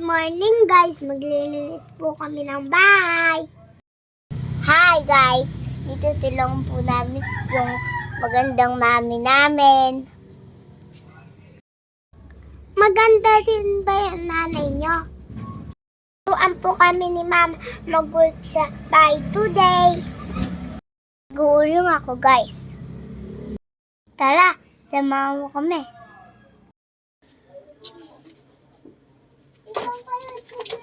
morning guys, maglilinis po kami ng bahay. Hi guys, dito tulong po namin yung magandang mami namin. Maganda din ba yung nanay nyo? Turuan po kami ni mama mag-work sa bahay today. Guulong ako guys. Tara, samahan mo kami. Thank you.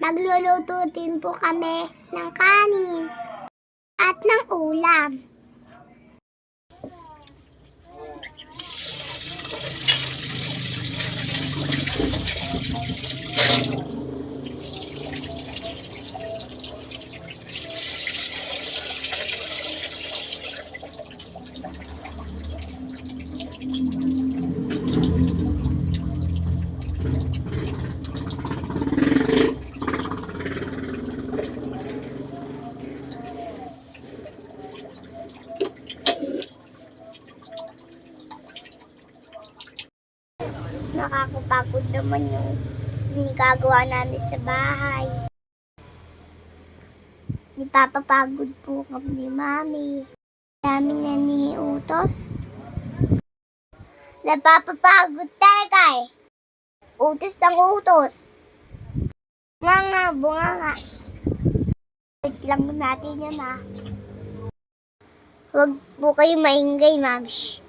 Magluluto din po kami ng kanin at ng ulam. Nakakapagod naman yung ginagawa namin sa bahay. Nipapapagod po kami ni Mami. Dami na ni Utos. Napapapagod talaga eh. Utos ng utos. Nga nga, bunga nga. Wait lang natin yan ha. Huwag po kayo maingay, Mami.